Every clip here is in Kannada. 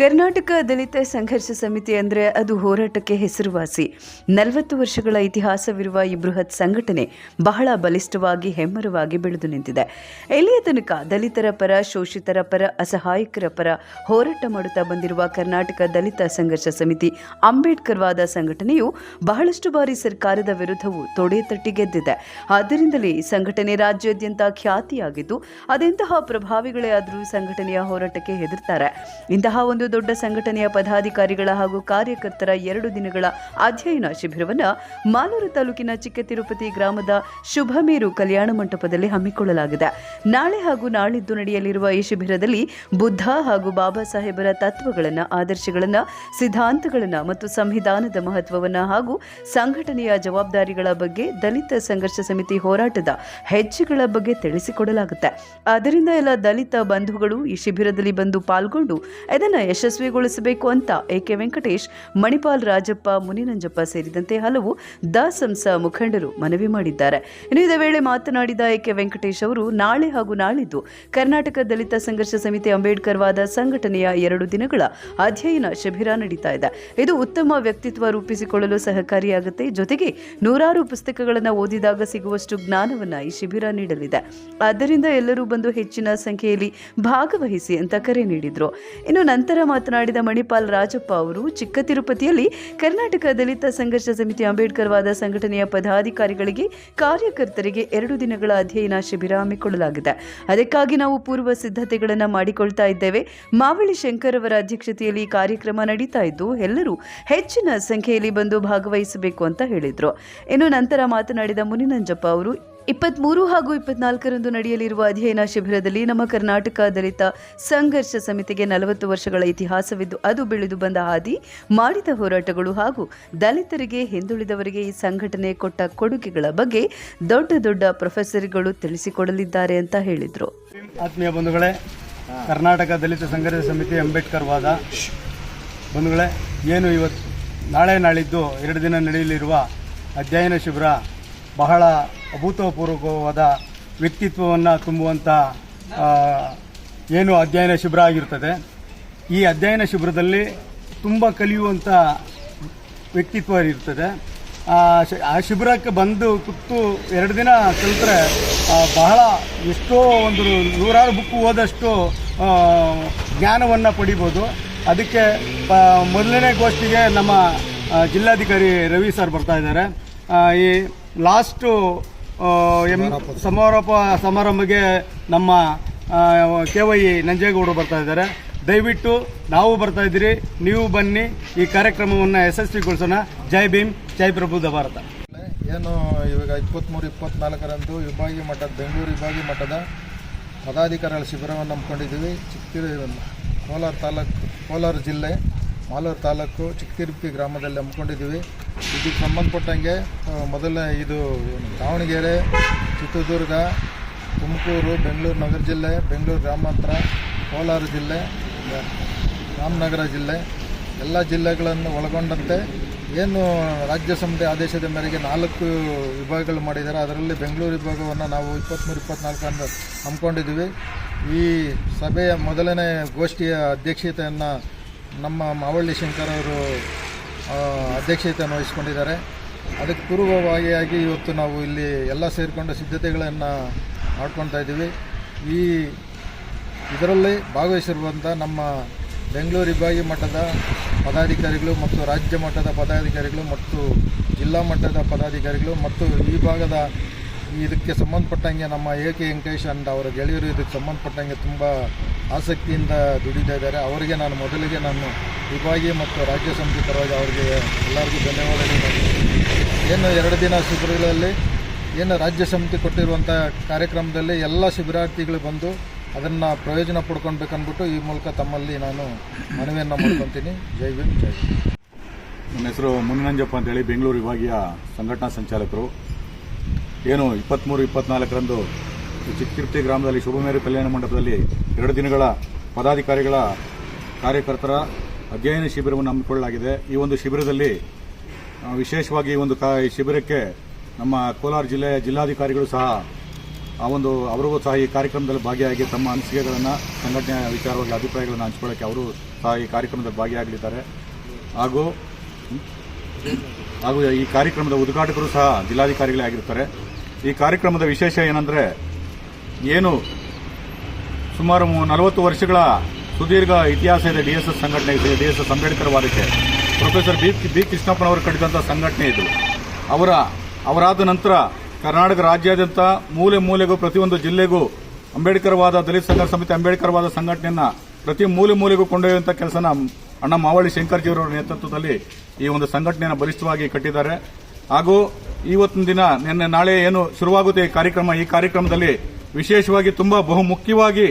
ಕರ್ನಾಟಕ ದಲಿತ ಸಂಘರ್ಷ ಸಮಿತಿ ಅಂದರೆ ಅದು ಹೋರಾಟಕ್ಕೆ ಹೆಸರುವಾಸಿ. ನಲವತ್ತು ವರ್ಷಗಳ ಇತಿಹಾಸವಿರುವ ಈ ಬೃಹತ್ ಸಂಘಟನೆ ಬಹಳ ಬಲಿಷ್ಠವಾಗಿ, ಹೆಮ್ಮರವಾಗಿ ಬೆಳೆದು ನಿಂತಿದೆ. ಎಲ್ಲಿಯ ತನಕ ದಲಿತರ ಪರ, ಶೋಷಿತರ ಪರ, ಅಸಹಾಯಕರ ಪರ ಹೋರಾಟ ಮಾಡುತ್ತಾ ಬಂದಿರುವ ಕರ್ನಾಟಕ ದಲಿತ ಸಂಘರ್ಷ ಸಮಿತಿ ಅಂಬೇಡ್ಕರ್ವಾದ ಸಂಘಟನೆಯು ಬಹಳಷ್ಟು ಬಾರಿ ಸರ್ಕಾರದ ವಿರುದ್ಧವೂ ತೊಡೆ ತಟ್ಟಿ ಗೆದ್ದಿದೆ. ಆದ್ದರಿಂದಲೇ ಈ ಸಂಘಟನೆ ರಾಜ್ಯಾದ್ಯಂತ ಖ್ಯಾತಿಯಾಗಿದ್ದು, ಅದೆಂತಹ ಪ್ರಭಾವಿಗಳೇ ಆದರೂ ಸಂಘಟನೆಯ ಹೋರಾಟಕ್ಕೆ ಹೆದರ್ತಾರೆ. ಇಂತಹ ಒಂದು ದೊಡ್ಡ ಸಂಘಟನೆಯ ಪದಾಧಿಕಾರಿಗಳ ಹಾಗೂ ಕಾರ್ಯಕರ್ತರ ಎರಡು ದಿನಗಳ ಅಧ್ಯಯನ ಶಿಬಿರವನ್ನು ಮಾಲೂರು ತಾಲೂಕಿನ ಚಿಕ್ಕ ತಿರುಪತಿ ಗ್ರಾಮದ ಶುಭಮೇರು ಕಲ್ಯಾಣ ಮಂಟಪದಲ್ಲಿ ಹಮ್ಮಿಕೊಳ್ಳಲಾಗಿದೆ. ನಾಳೆ ಹಾಗೂ ನಾಳಿದ್ದು ನಡೆಯಲಿರುವ ಈ ಶಿಬಿರದಲ್ಲಿ ಬುದ್ಧ ಹಾಗೂ ಬಾಬಾ ಸಾಹೇಬರ ತತ್ವಗಳನ್ನು, ಆದರ್ಶಗಳನ್ನು, ಸಿದ್ಧಾಂತಗಳನ್ನು ಮತ್ತು ಸಂವಿಧಾನದ ಮಹತ್ವವನ್ನು ಹಾಗೂ ಸಂಘಟನೆಯ ಜವಾಬ್ದಾರಿಗಳ ಬಗ್ಗೆ ದಲಿತ ಸಂಘರ್ಷ ಸಮಿತಿ ಹೋರಾಟದ ಹೆಜ್ಜೆಗಳ ಬಗ್ಗೆ ತಿಳಿಸಿಕೊಡಲಾಗುತ್ತೆ. ಆದ್ದರಿಂದ ಎಲ್ಲ ದಲಿತ ಬಂಧುಗಳು ಈ ಶಿಬಿರದಲ್ಲಿ ಬಂದು ಪಾಲ್ಗೊಂಡು, ಇದನ್ನು ಯಶಸ್ವಿಗೊಳಿಸಬೇಕು ಅಂತ ಎಕೆ ವೆಂಕಟೇಶ್, ಮಣಿಪಾಲ್ ರಾಜಪ್ಪ ಮುನಿನಂಜಪ್ಪ ಸೇರಿದಂತೆ ಹಲವು ದಾಸಂಸ ಮುಖಂಡರು ಮನವಿ ಮಾಡಿದ್ದಾರೆ. ಇನ್ನು ಇದೇ ವೇಳೆ ಮಾತನಾಡಿದ ಎಕೆ ವೆಂಕಟೇಶ್ ಅವರು, ನಾಳೆ ಹಾಗೂ ನಾಳಿದ್ದು ಕರ್ನಾಟಕ ದಲಿತ ಸಂಘರ್ಷ ಸಮಿತಿ ಅಂಬೇಡ್ಕರ್ ವಾದ ಸಂಘಟನೆಯ ಎರಡು ದಿನಗಳ ಅಧ್ಯಯನ ಶಿಬಿರ ನಡೀತಾ ಇದೆ. ಇದು ಉತ್ತಮ ವ್ಯಕ್ತಿತ್ವ ರೂಪಿಸಿಕೊಳ್ಳಲು ಸಹಕಾರಿಯಾಗುತ್ತೆ. ಜೊತೆಗೆ ನೂರಾರು ಪುಸ್ತಕಗಳನ್ನು ಓದಿದಾಗ ಸಿಗುವಷ್ಟು ಜ್ಞಾನವನ್ನ ಈ ಶಿಬಿರ ನೀಡಲಿದೆ. ಆದ್ದರಿಂದ ಎಲ್ಲರೂ ಬಂದು ಹೆಚ್ಚಿನ ಸಂಖ್ಯೆಯಲ್ಲಿ ಭಾಗವಹಿಸಿ ಅಂತ ಕರೆ ನೀಡಿದ್ರು. ಇನ್ನು ನಂತರ ಮಾತನಾಡಿದ ಮಣಿಪಾಲ್ ರಾಜಪ್ಪ ಅವರು, ಚಿಕ್ಕ ತಿರುಪತಿಯಲ್ಲಿ ಕರ್ನಾಟಕ ದಲಿತ ಸಂಘರ್ಷ ಸಮಿತಿ ಅಂಬೇಡ್ಕರ್ ವಾದ ಸಂಘಟನೆಯ ಪದಾಧಿಕಾರಿಗಳಿಗೆ ಕಾರ್ಯಕರ್ತರಿಗೆ ಎರಡು ದಿನಗಳ ಅಧ್ಯಯನ ಶಿಬಿರ ಹಮ್ಮಿಕೊಳ್ಳಲಾಗಿದೆ. ಅದಕ್ಕಾಗಿ ನಾವು ಪೂರ್ವ ಸಿದ್ಧತೆಗಳನ್ನು ಮಾಡಿಕೊಳ್ತಾ ಇದ್ದೇವೆ. ಮಾವಳಿ ಶಂಕರ್ ಅವರ ಅಧ್ಯಕ್ಷತೆಯಲ್ಲಿ ಕಾರ್ಯಕ್ರಮ ನಡೀತಾ ಇದ್ದು, ಎಲ್ಲರೂ ಹೆಚ್ಚಿನ ಸಂಖ್ಯೆಯಲ್ಲಿ ಬಂದು ಭಾಗವಹಿಸಬೇಕು ಅಂತ ಹೇಳಿದರು. ಇನ್ನು ನಂತರ ಮಾತನಾಡಿದ ಮುನಿನಂಜಪ್ಪ ಅವರು ಇಪ್ಪತ್ಮೂರು ಹಾಗೂ ಇಪ್ಪತ್ನಾಲ್ಕರಂದು ನಡೆಯಲಿರುವ ಅಧ್ಯಯನ ಶಿಬಿರದಲ್ಲಿ ನಮ್ಮ ಕರ್ನಾಟಕ ದಲಿತ ಸಂಘರ್ಷ ಸಮಿತಿಗೆ ನಲವತ್ತು ವರ್ಷಗಳ ಇತಿಹಾಸವಿದ್ದು ಅದು ಬೆಳೆದು ಬಂದ ಹಾದಿ, ಮಾಡಿದ ಹೋರಾಟಗಳು ಹಾಗೂ ದಲಿತರಿಗೆ ಹಿಂದುಳಿದವರಿಗೆ ಈ ಸಂಘಟನೆ ಕೊಟ್ಟ ಕೊಡುಗೆಗಳ ಬಗ್ಗೆ ದೊಡ್ಡ ದೊಡ್ಡ ಪ್ರೊಫೆಸರ್ಗಳು ತಿಳಿಸಿಕೊಡಲಿದ್ದಾರೆ ಅಂತ ಹೇಳಿದರು. ಆತ್ಮೀಯ ಬಂಧುಗಳೇ, ಕರ್ನಾಟಕ ದಲಿತ ಸಂಘರ್ಷ ಸಮಿತಿ ಅಂಬೇಡ್ಕರ್ ವಾದ. ಬಂಧುಗಳೇ, ಏನು ಇವತ್ತು ನಾಳೆ ನಾಳಿದ್ದು ಎರಡು ದಿನ ನಡೆಯಲಿರುವ ಅಧ್ಯಯನ ಶಿಬಿರ ಬಹಳ ಅಭೂತಪೂರ್ವಕವಾದ ವ್ಯಕ್ತಿತ್ವವನ್ನು ತುಂಬುವಂಥ ಏನು ಅಧ್ಯಯನ ಶಿಬಿರ ಆಗಿರ್ತದೆ. ಈ ಅಧ್ಯಯನ ಶಿಬಿರದಲ್ಲಿ ತುಂಬ ಕಲಿಯುವಂಥ ವ್ಯಕ್ತಿತ್ವ ಇರ್ತದೆ ಆ ಶಿಬಿರಕ್ಕೆ ಬಂದು ಕುತ್ತು ಎರಡು ದಿನ ಕಲಿತ್ರೆ ಬಹಳ ಎಷ್ಟೋ ಒಂದು ನೂರಾರು ಬುಕ್ ಓದಷ್ಟು ಜ್ಞಾನವನ್ನು ಪಡಿಬೋದು. ಅದಕ್ಕೆ ಮೊದಲನೇ ಗೋಷ್ಠಿಗೆ ನಮ್ಮ ಜಿಲ್ಲಾಧಿಕಾರಿ ರವಿ ಸರ್ ಬರ್ತಾ ಇದ್ದಾರೆ. ಈ ಲಾಸ್ಟು ಎಂ ಸಮಾರೋಪ. ಸಮಾರಂಭಕ್ಕೆ ನಮ್ಮ ಕೆ ವೈ ನಂಜೇಗೌಡರು ಬರ್ತಾ ಇದ್ದಾರೆ. ದಯವಿಟ್ಟು ನಾವು ಬರ್ತಾ ಇದ್ದೀರಿ. ನೀವು ಬನ್ನಿ. ಈ ಕಾರ್ಯಕ್ರಮವನ್ನು ಯಶಸ್ವಿಗೊಳಿಸೋಣ. ಜೈ ಭೀಮ್ ಜೈ ಪ್ರಬುದ್ಧ ಭಾರತ. ಏನು ಇವಾಗ ಇಪ್ಪತ್ತ್ಮೂರು ಇಪ್ಪತ್ನಾಲ್ಕರಂದು ವಿಭಾಗೀಯ ಮಟ್ಟದ ಬೆಂಗಳೂರು ವಿಭಾಗೀಯ ಮಟ್ಟದ ಪದಾಧಿಕಾರಿಗಳ ಶಿಬಿರವನ್ನು ಹಮ್ಮಿಕೊಂಡಿದ್ದೀವಿ. ಚಿಕ್ಕತಿರು ಕೋಲಾರ ತಾಲೂಕು ಕೋಲಾರ ಜಿಲ್ಲೆ ಮಾಲೂರು ತಾಲೂಕು ಚಿಕ್ಕತಿರುಪಿ ಗ್ರಾಮದಲ್ಲಿ ಹಮ್ಮಿಕೊಂಡಿದ್ದೀವಿ. ಇದಕ್ಕೆ ಸಂಬಂಧಪಟ್ಟಂಗೆ ಮೊದಲನೇ ಇದು ದಾವಣಗೆರೆ, ಚಿತ್ರದುರ್ಗ, ತುಮಕೂರು, ಬೆಂಗಳೂರು ನಗರ ಜಿಲ್ಲೆ, ಬೆಂಗಳೂರು ಗ್ರಾಮಾಂತರ, ಕೋಲಾರ ಜಿಲ್ಲೆ, ರಾಮನಗರ ಜಿಲ್ಲೆ, ಎಲ್ಲ ಜಿಲ್ಲೆಗಳನ್ನು ಒಳಗೊಂಡಂತೆ ಏನು ರಾಜ್ಯ ಸಮಿತಿ ಆದೇಶದ ಮೇರೆಗೆ ನಾಲ್ಕು ವಿಭಾಗಗಳು ಮಾಡಿದ್ದಾರೆ. ಅದರಲ್ಲಿ ಬೆಂಗಳೂರು ವಿಭಾಗವನ್ನು ನಾವು ಇಪ್ಪತ್ತ್ಮೂರು ಇಪ್ಪತ್ನಾಲ್ಕರಂದು ಹಮ್ಮಿಕೊಂಡಿದ್ದೀವಿ. ಈ ಸಭೆಯ ಮೊದಲನೇ ಗೋಷ್ಠಿಯ ಅಧ್ಯಕ್ಷತೆಯನ್ನು ನಮ್ಮ ಮಾವಳ್ಳಿ ಶಂಕರ್ ಅವರು ಅಧ್ಯಕ್ಷತೆಯನ್ನು ವಹಿಸ್ಕೊಂಡಿದ್ದಾರೆ. ಅದಕ್ಕೆ ಪೂರ್ವಭಾವಿಯಾಗಿ ಇವತ್ತು ನಾವು ಇಲ್ಲಿ ಎಲ್ಲ ಸೇರಿಕೊಂಡು ಸಿದ್ಧತೆಗಳನ್ನು ಮಾಡ್ಕೊತಾ ಇದ್ದೀವಿ. ಈ ಇದರಲ್ಲಿ ಭಾಗವಹಿಸಿರುವಂಥ ನಮ್ಮ ಬೆಂಗಳೂರು ವಿಭಾಗೀಯ ಮಟ್ಟದ ಪದಾಧಿಕಾರಿಗಳು ಮತ್ತು ರಾಜ್ಯ ಮಟ್ಟದ ಪದಾಧಿಕಾರಿಗಳು ಮತ್ತು ಜಿಲ್ಲಾ ಮಟ್ಟದ ಪದಾಧಿಕಾರಿಗಳು ಮತ್ತು ಈ ಭಾಗದ ಇದಕ್ಕೆ ಸಂಬಂಧಪಟ್ಟಂಗೆ ನಮ್ಮ ಎ ಕೆ ವೆಂಕಟೇಶ್ ಅಂಡ್ ಅವರ ಗೆಳೆಯರು ಇದಕ್ಕೆ ಸಂಬಂಧಪಟ್ಟಂಗೆ ತುಂಬ ಆಸಕ್ತಿಯಿಂದ ದುಡಿತಾ ಇದ್ದಾರೆ. ಅವರಿಗೆ ನಾನು ಮೊದಲಿಗೆ ನಾನು ವಿಭಾಗೀಯ ಮತ್ತು ರಾಜ್ಯ ಸಮಿತಿ ಪರವಾಗಿ ಅವರಿಗೆ ಎಲ್ಲರಿಗೂ ಧನ್ಯವಾದಗಳು. ಏನು ಎರಡು ದಿನ ಶಿಬಿರಗಳಲ್ಲಿ ಏನು ರಾಜ್ಯ ಸಮಿತಿ ಕೊಟ್ಟಿರುವಂಥ ಕಾರ್ಯಕ್ರಮದಲ್ಲಿ ಎಲ್ಲ ಶಿಬಿರಾರ್ಥಿಗಳು ಬಂದು ಅದನ್ನು ಪ್ರಯೋಜನ ಪಡ್ಕೊಳ್ಬೇಕನ್ಬಿಟ್ಟು ಈ ಮೂಲಕ ತಮ್ಮಲ್ಲಿ ನಾನು ಮನವಿಯನ್ನು ಮಾಡ್ಕೊತೀನಿ. ಜೈ ಭೀಮ್, ಜೈ ನನ್ನ ಹೆಸರು ಮುನಿನಂಜಪ್ಪ ಅಂತೇಳಿ, ಬೆಂಗಳೂರು ವಿಭಾಗೀಯ ಸಂಘಟನಾ ಸಂಚಾಲಕರು. ಏನು ಇಪ್ಪತ್ತ್ಮೂರು ಇಪ್ಪತ್ನಾಲ್ಕರಂದು ಈ ಚಿಕ್ಕತಿರ್ತಿ ಗ್ರಾಮದಲ್ಲಿ ಶುಭಮೇರಿ ಕಲ್ಯಾಣ ಮಂಟಪದಲ್ಲಿ ಎರಡು ದಿನಗಳ ಪದಾಧಿಕಾರಿಗಳ ಕಾರ್ಯಕರ್ತರ ಅಧ್ಯಯನ ಶಿಬಿರವನ್ನು ಹಮ್ಮಿಕೊಳ್ಳಲಾಗಿದೆ. ಈ ಒಂದು ಶಿಬಿರದಲ್ಲಿ ವಿಶೇಷವಾಗಿ ಈ ಒಂದು ಈ ಶಿಬಿರಕ್ಕೆ ನಮ್ಮ ಕೋಲಾರ ಜಿಲ್ಲೆಯ ಜಿಲ್ಲಾಧಿಕಾರಿಗಳು ಸಹ, ಆ ಒಂದು, ಅವರಿಗೂ ಸಹ ಈ ಕಾರ್ಯಕ್ರಮದಲ್ಲಿ ಭಾಗಿಯಾಗಿ ತಮ್ಮ ಅನಿಸಿಕೆಗಳನ್ನು, ಸಂಘಟನೆಯ ವಿಚಾರವಾಗಿ ಅಭಿಪ್ರಾಯಗಳನ್ನು ಹಂಚ್ಕೊಳ್ಳೋಕ್ಕೆ ಅವರು ಸಹ ಈ ಕಾರ್ಯಕ್ರಮದಲ್ಲಿ ಭಾಗಿಯಾಗಲಿದ್ದಾರೆ. ಹಾಗೂ ಹಾಗೂ ಈ ಕಾರ್ಯಕ್ರಮದ ಉದ್ಘಾಟಕರು ಸಹ ಜಿಲ್ಲಾಧಿಕಾರಿಗಳೇ ಆಗಿರ್ತಾರೆ. ಈ ಕಾರ್ಯಕ್ರಮದ ವಿಶೇಷ ಏನಂದರೆ ಏನು? ಸುಮಾರು ನಲವತ್ತು ವರ್ಷಗಳ ಸುದೀರ್ಘ ಇತಿಹಾಸ ಇದೆ ಡಿ ಎಸ್ ಎಸ್ ಸಂಘಟನೆಗೆ ಡಿ ಎಸ್ ಎಸ್ ಅಂಬೇಡ್ಕರ್ ವಾದಕ್ಕೆ ಪ್ರೊಫೆಸರ್ ಬಿ ಬಿ ಕೃಷ್ಣಪ್ಪನವರು ಕಟ್ಟಿದಂಥ ಸಂಘಟನೆ ಇದು. ಅವರ, ಅವರಾದ ನಂತರ ಕರ್ನಾಟಕ ರಾಜ್ಯಾದ್ಯಂತ ಮೂಲೆ ಮೂಲೆಗೂ, ಪ್ರತಿಯೊಂದು ಜಿಲ್ಲೆಗೂ ಅಂಬೇಡ್ಕರ್ವಾದ ದಲಿತ ಸಂಘರ್ಷ ಸಮಿತಿ ಅಂಬೇಡ್ಕರ್ವಾದ ಸಂಘಟನೆಯನ್ನ ಪ್ರತಿ ಮೂಲೆ ಮೂಲೆಗೂ ಕೊಂಡೊಯ್ಯುವಂಥ ಕೆಲಸನ ಅಣ್ಣ ಮಾವಳಿ ಶಂಕರ್ಜಿಯವರ ನೇತೃತ್ವದಲ್ಲಿ ಈ ಒಂದು ಸಂಘಟನೆಯನ್ನು ಬಲಿಷ್ಠವಾಗಿ ಕಟ್ಟಿದ್ದಾರೆ. ಹಾಗೂ ಇವತ್ತಿನ ದಿನ, ನಿನ್ನೆ, ನಾಳೆ ಏನು ಶುರುವಾಗುತ್ತೆ ಈ ಕಾರ್ಯಕ್ರಮ? ಈ ಕಾರ್ಯಕ್ರಮದಲ್ಲಿ ವಿಶೇಷವಾಗಿ ತುಂಬಾ ಬಹುಮುಖ್ಯವಾಗಿ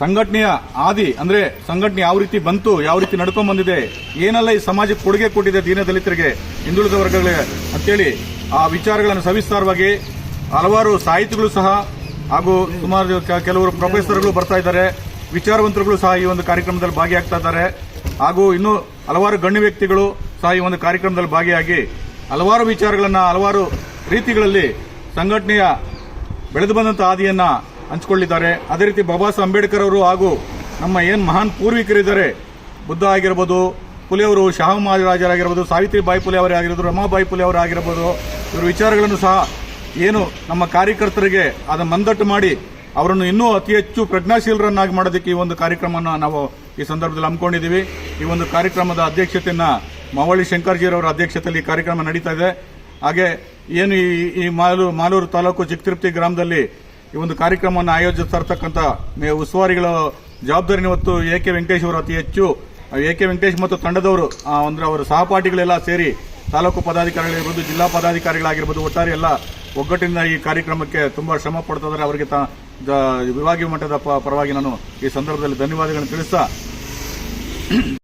ಸಂಘಟನೆಯ ಆದಿ, ಅಂದ್ರೆ ಸಂಘಟನೆ ಯಾವ ರೀತಿ ಬಂತು, ಯಾವ ರೀತಿ ನಡ್ಕೊಂಡ್ ಬಂದಿದೆ, ಏನೆಲ್ಲ ಈ ಸಮಾಜಕ್ಕೆ ಕೊಡುಗೆ ಕೊಟ್ಟಿದೆ ದೀನ ದಲಿತರಿಗೆ ಹಿಂದುಳಿದ ವರ್ಗಗಳಿಗೆ ಅಂತೇಳಿ ಆ ವಿಚಾರಗಳನ್ನು ಸವಿಸ್ತಾರವಾಗಿ ಹಲವಾರು ಸಾಹಿತಿಗಳು ಸಹ, ಹಾಗೂ ಸುಮಾರು ಕೆಲವರು ಪ್ರೊಫೆಸರ್ಗಳು ಬರ್ತಾ ಇದ್ದಾರೆ. ವಿಚಾರವಂತರುಗಳು ಸಹ ಈ ಒಂದು ಕಾರ್ಯಕ್ರಮದಲ್ಲಿ ಭಾಗಿಯಾಗ್ತಾ ಇದ್ದಾರೆ. ಹಾಗೂ ಇನ್ನೂ ಹಲವಾರು ಗಣ್ಯ ವ್ಯಕ್ತಿಗಳು ಸಹ ಈ ಒಂದು ಕಾರ್ಯಕ್ರಮದಲ್ಲಿ ಭಾಗಿಯಾಗಿ ಹಲವಾರು ವಿಚಾರಗಳನ್ನು ಹಲವಾರು ರೀತಿಗಳಲ್ಲಿ ಸಂಘಟನೆಯ ಬೆಳೆದು ಬಂದಂತ ಹಾದಿಯನ್ನ ಹಂಚಿಕೊಳ್ಳಿದ್ದಾರೆ. ಅದೇ ರೀತಿ ಬಾಬಾ ಸಾಹೇಬ್ ಅಂಬೇಡ್ಕರ್ ಅವರು ಹಾಗೂ ನಮ್ಮ ಏನ್ ಮಹಾನ್ ಪೂರ್ವಿಕರಿದ್ದಾರೆ, ಬುದ್ಧ ಆಗಿರ್ಬೋದು ಪುಲಿಯವರು ಶಾಹ ಮಹಾರಾಜರಾಗಿರ್ಬೋದು ಸಾವಿತ್ರಿ ಬಾಯಿ ಪುಲೆ ಅವರೇ ಆಗಿರ್ಬೋದು, ರಮಾಬಾಯಿ ಪುಲೆ ಅವರೇ ಆಗಿರ್ಬೋದು, ಇವರ ವಿಚಾರಗಳನ್ನು ಸಹ ಏನು ನಮ್ಮ ಕಾರ್ಯಕರ್ತರಿಗೆ ಅದನ್ನು ಮಂದಟ್ಟು ಮಾಡಿ ಅವರನ್ನು ಇನ್ನೂ ಅತಿ ಹೆಚ್ಚು ಪ್ರಜ್ಞಾಶೀಲರನ್ನಾಗಿ ಮಾಡೋದಕ್ಕೆ ಈ ಒಂದು ಕಾರ್ಯಕ್ರಮವನ್ನು ನಾವು ಈ ಸಂದರ್ಭದಲ್ಲಿ ಹಮ್ಮಿಕೊಂಡಿದ್ದೀವಿ. ಈ ಒಂದು ಕಾರ್ಯಕ್ರಮದ ಅಧ್ಯಕ್ಷತೆಯನ್ನು ಮಾವಳಿ ಶಂಕರ್ಜಿರವರ ಅಧ್ಯಕ್ಷತೆಯಲ್ಲಿ ಕಾರ್ಯಕ್ರಮ ನಡೀತಾ ಇದೆ. ಹಾಗೆ ಏನು ಈ ಈ ಮಾಲೂರು ತಾಲೂಕು ಚಿಕ್ಕತಿರುಪತಿ ಗ್ರಾಮದಲ್ಲಿ ಈ ಒಂದು ಕಾರ್ಯಕ್ರಮವನ್ನು ಆಯೋಜಿಸ್ತಾ ಇರ್ತಕ್ಕಂಥ ಉಸ್ತುವಾರಿಗಳ ಜವಾಬ್ದಾರಿನ ಹೊತ್ತು ಎ ಕೆ ವೆಂಕಟೇಶ್ ಅವರು ಅತಿ ಹೆಚ್ಚು ಎ ಕೆ ವೆಂಕಟೇಶ್ ಮತ್ತು ತಂಡದವರು ಅಂದರೆ ಅವರ ಸಹಪಾಠಿಗಳೆಲ್ಲ ಸೇರಿ ತಾಲೂಕು ಪದಾಧಿಕಾರಿಗಳಿರ್ಬೋದು ಜಿಲ್ಲಾ ಪದಾಧಿಕಾರಿಗಳಾಗಿರ್ಬೋದು, ಒಟ್ಟಾರೆ ಎಲ್ಲ ಒಗ್ಗಟ್ಟಿನಿಂದ ಈ ಕಾರ್ಯಕ್ರಮಕ್ಕೆ ತುಂಬ ಶ್ರಮ ಪಡ್ತಾ ಅವರಿಗೆ ತಾ- ವಿಭಾಗೀಯ ಮಟ್ಟದ ಪರವಾಗಿ ನಾನು ಈ ಸಂದರ್ಭದಲ್ಲಿ ಧನ್ಯವಾದಗಳನ್ನು ತಿಳಿಸ್ತಾ